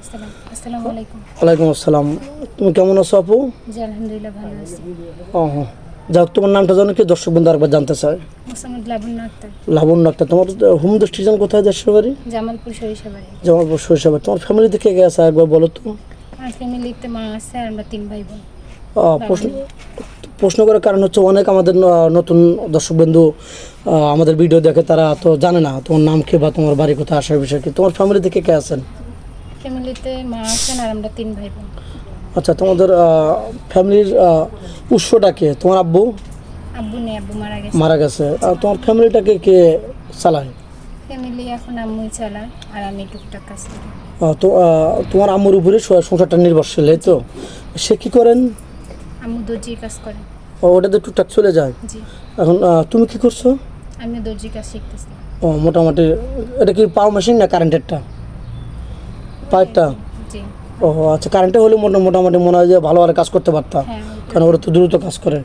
ওয়ালাইকুম আসসালাম। তুমি কেমন আছো আপু? জি আলহামদুলিল্লাহ ভালো আছি। ও যাক তোমার নামটা জানো কি? দর্শক বন্ধু আরেকবার জানতে মোসাম্মদ লাবণ্য আক্তার। তোমার হোম ডিস্ট্রিকশন কোথায় দেশের বাড়ি জামালপুর সরিষাবাড়ি। জামালপুর শৈশবে তোমার ফ্যামিলি থেকে কে আছে একবার বলো তো? আমার ফ্যামিলিতে মা আছে আর আমরা তিন ভাই বোন। প্রশ্ন প্রশ্ন করার কারণ হচ্ছে অনেক আমাদের নতুন দর্শক বন্ধু আমাদের ভিডিও দেখে তারা তো জানে না তোমার নাম কি বা তোমার বাড়ি কোথায় আসার বিষয় কি। তোমার ফ্যামিলি থেকে কে আছেন? ফ্যামিলিতে মা আছেন আর আমরা তিন ভাই বোন। আচ্ছা তোমাদের ফ্যামিলির উৎসটা কে? তোমার আব্বু? আব্বু নেই আব্বু মারা গেছে। মারা গেছে। আর তোমার ফ্যামিলিটাকে কে চালায়? ফ্যামিলি এখন আম্মুই চালায় আর আমি টুকটাক কাজ করি। তো তোমার আম্মুর উপরে সংসারটা নির্ভরশীল এই তো? সে কি করেন? আম্মু দর্জির কাজ করে। ও, ওটাতে টুকটাক চলে যায়? এখন তুমি কি করছ? আমি দর্জির কাজ শিখতেছি। ও মোটামুটি এটা কি পাওয়ার মেশিন না কারেন্টেরটা জি। ও আচ্ছা কারেন্টে হলে মোটা- মোটামুটি মনে হয় যে ভালোভাবে কাজ করতে পারতাম হ্যাঁ কারণ ওরা তো দ্রুত কাজ করে।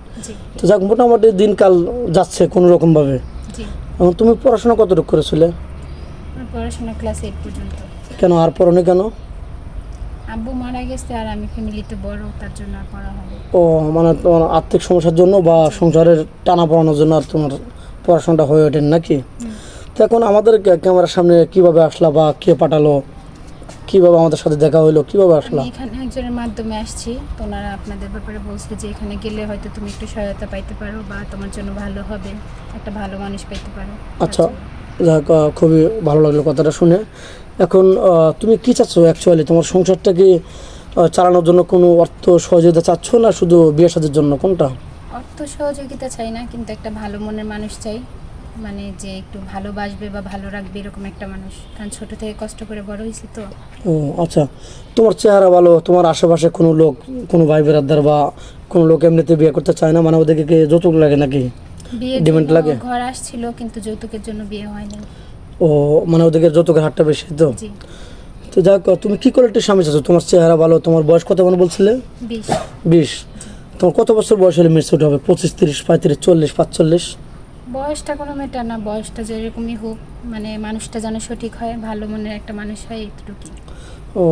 তো যাক মোটামুটি দিনকাল যাচ্ছে কোনো রকমভাবে এখন তুমি পড়াশোনা কতটুকু করেছিলে? পড়াশোনা ক্লাস এইট পর্যন্ত। কেন আর পড়নি কেন? আব্বু মারা গেছে আর আমি ফ্যামিলিতে বড় তার জন্য আর পড়া হবে ও মানে তোমার আর্থিক সমস্যার জন্য বা সংসারের টানা পড়ানোর জন্য আর তোমার পড়াশোনাটা হয়ে ওঠেন নাকি? তো এখন আমাদের ক্যামেরার সামনে কীভাবে আসলা বা কে পাঠালো? কীভাবে আমাদের সাথে দেখা হলো? কীভাবে আসলা? এখানে একজনের মাধ্যমে আসছি। ওনারা আপনাদের ব্যাপারে বলছে যে এখানে গেলে হয়তো তুমি একটু সহায়তা পাইতে পারো বা তোমার জন্য ভালো হবে। একটা ভালো মানুষ পেতে পারো। আচ্ছা যাক আহ, খুবই ভালো লাগল কথাটা শুনে। এখন তুমি কি চাচ্ছ অ্যাকচুয়ালি তোমার সংসারটাকে চালানোর জন্য কোনো অর্থ সহযোগিতা চাচ্ছ না শুধু বিয়ে সাদের জন্য? কোনটা? অর্থ সহযোগিতা চাই না কিন্তু একটা ভালো মনের মানুষ চাই। মানে যে একটু ভালোবাসবে বা ভালো রাখবে এরকম একটা মানুষ। কারণ ছোট থেকে কষ্ট করে বড় হয়েছি তো। ও আচ্ছা। তোমার চেহারা ভালো তোমার আশেপাশে কোনো লোক কোনো ভাই বেরাদার বা কোনো লোক এমনিতে বিয়ে করতে চায় না? মানে ওদেরকে কি যৌতুক লাগে নাকি? Demand লাগে? ঘর আসছিল কিন্তু যৌতুকের জন্য বিয়ে হয়নি ও মানে ওদেরকে যৌতুকের হারটা বেশি তো? জি। তো যাক তুমি কি কোয়ালিটির স্বামী চাচ্ছ? তোমার চেহারা ভালো তোমার বয়স কত মানে বলছিলে? বিশ। বিশ। তোমার কত বছর বয়স হলে মিস হবে? পঁচিশ তিরিশ পঁয়ত্রিশ চল্লিশ পাঁচচল্লিশ? বয়সটা কোনো ম্যাটার না বয়সটা যেরকমই হোক মানে মানুষটা যেন সঠিক হয় ভালো মনের একটা মানুষ হয় এতটুকুই ও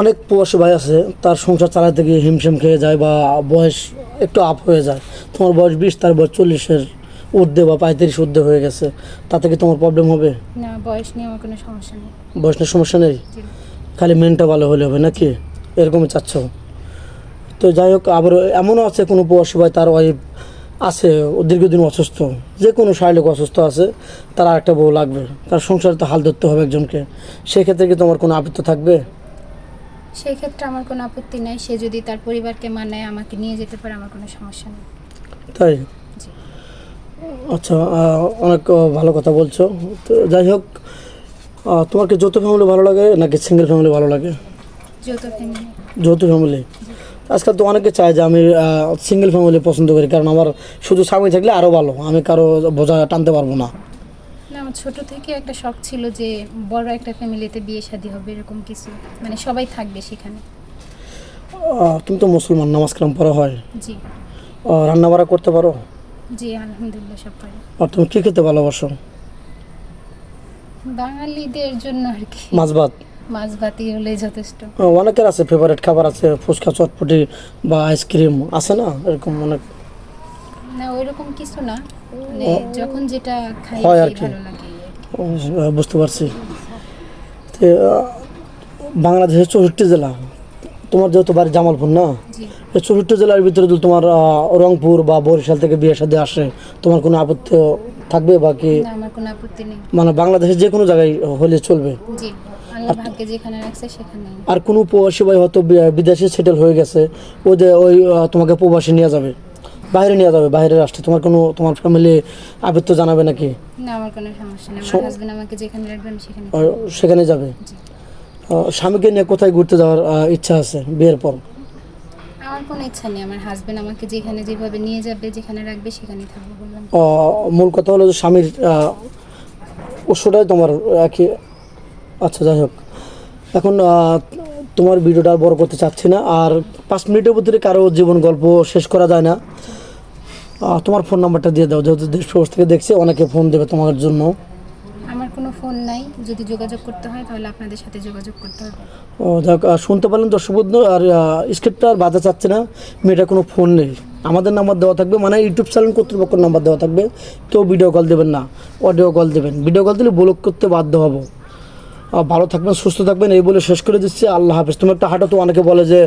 অনেক প্রবাসী ভাই আছে তার সংসার চালাতে গিয়ে হিমশিম খেয়ে যায় বা বয়স একটু আপ হয়ে যায়। তোমার বয়স বিশ তার বয়স চল্লিশের ঊর্ধ্বে বা পঁয়ত্রিশ ঊর্ধ্বে হয়ে গেছে। তাতে কি তোমার প্রবলেম হবে? না বয়স নিয়ে আমার কোনো সমস্যা নেই। বয়স নিয়ে সমস্যা নেই? খালি মেনটা ভালো হলে হবে নাকি? এরকমই চাচ্ছ? তো যাই হোক আবার এমনও আছে কোনো প্রবাসী ভাই তার ওয়াইফ আছে ও দীর্ঘদিন অসুস্থ। যে কোনো শারীরিক অসুস্থ আছে তার আরেকটা বউ লাগবে। তার সংসারে তো হাল ধরতে হবে একজনকে। সেক্ষেত্রে কি তোমার কোনো আপত্তি থাকবে? সেই ক্ষেত্রে আমার কোনো আপত্তি নাই। সে যদি তার পরিবারকে মানায় আমাকে নিয়ে যেতে পারে আমার কোনো সমস্যা নেই। তাই? আচ্ছা অনেক ভালো কথা বলছো। তো যাই হোক তোমার কি যৌথ ফ্যামিলি ভালো লাগে নাকি সিঙ্গেল ফ্যামিলি ভালো লাগে? যৌথ ফ্যামিলি যৌথ ফ্যামিলি আজকাল তো অনেকে চায় যে আমি সিঙ্গেল ফ্যামিলি পছন্দ করি কারণ আমার শুধু স্বামী থাকলে আরও ভালো আমি কারও বোঝা টানতে পারব না। আমার ছোট থেকে একটা শখ ছিল যে বড় একটা ফ্যামিলিতে বিয়ে শাদী হবে এরকম কিছু। মানে সবাই থাকবে সেখানে। তুমি তো মুসলমান নামাজ কালাম পড়া হয়। জি। রান্না বাড়া করতে পারো? জি আলহামদুলিল্লাহ সব পারি। আর তুমি কী খেতে ভালোবাসো? বাঙালিদের জন্য আর কি। মাছ ভাত? মাছ যথেষ্ট। অনেকের আছে ফেভারিট খাবার আছে ফুচকা চটপটি বা আইসক্রিম আছে না? এরকম অনেক। না ওইরকম কিছু না। মানে যখন যেটা খাই হয় আর কি। বুঝতে পারছি। তো বাংলাদেশের চৌষট্টি জেলা। তোমার যেহেতু বাড়ি জামালপুর না? এই চৌষট্টি জেলার ভিতরে যদি তোমার রংপুর বা বরিশাল থেকে বিয়ে সাথে আসে তোমার কোনো আপত্তি থাকবে বা কি? মানে বাংলাদেশের যে কোনো জায়গায় হলে চলবে। জি। আল্লাহ ভাগ্যে যেখানে রাখছে সেখানে আর কোনো প্রবাসী ভাই হয়তো বিদেশে সেটেল হয়ে গেছে ও যে ওই তোমাকে প্রবাসী নিয়ে যাবে বাইরে নিয়ে যাবে বাইরের রাষ্ট্রে তোমার কোনো তোমার ফ্যামিলি আবৃত্ত জানাবে নাকি? না আমার কোনো সমস্যা নেই। আমার হাজবেন্ড আমাকে যেখানে রাখবে সেখানে সেখানে যাবে? স্বামীকে নিয়ে কোথায় ঘুরতে যাওয়ার ইচ্ছা আছে বিয়ের পর? আমার কোনো ইচ্ছা নেই। আমার হাজবেন্ড আমাকে যেখানে যেভাবে নিয়ে যাবে যেখানে রাখবে সেখানেই থাকব বললাম। মূল কথা হলো যে স্বামীর উৎসটাই তোমার একই আচ্ছা যাই হোক। এখন তোমার ভিডিওটা বড় করতে চাচ্ছি না। আর পাঁচ মিনিটের ভিতরে কারও জীবন গল্প শেষ করা যায় না তোমার ফোন নাম্বারটা দিয়ে দাও। যেহেতু দেশ প্রবাস থেকে দেখছি অনেকে ফোন দেবে তোমার জন্য। আমার কোনো ফোন নাই। যদি যোগাযোগ করতে হয় তাহলে আপনাদের সাথে যোগাযোগ করতে হবে। ও যাক শুনতে পারলেন দর্শকবন্ধু আর স্ক্রিপ্টটা আর বাধা চাচ্ছে না। মেয়েটার কোনো ফোন নেই। আমাদের নাম্বার দেওয়া থাকবে মানে ইউটিউব চ্যানেল কর্তৃপক্ষের নাম্বার দেওয়া থাকবে। কেউ ভিডিও কল দেবেন না অডিও কল দেবেন। ভিডিও কল দিলে ব্লক করতে বাধ্য হব। ভালো থাকবেন, সুস্থ থাকবেন, এই বলে শেষ করে দিচ্ছি। আল্লাহ হাফিজ। তোমার একটা হাঁটো তো অনেকে বলে যে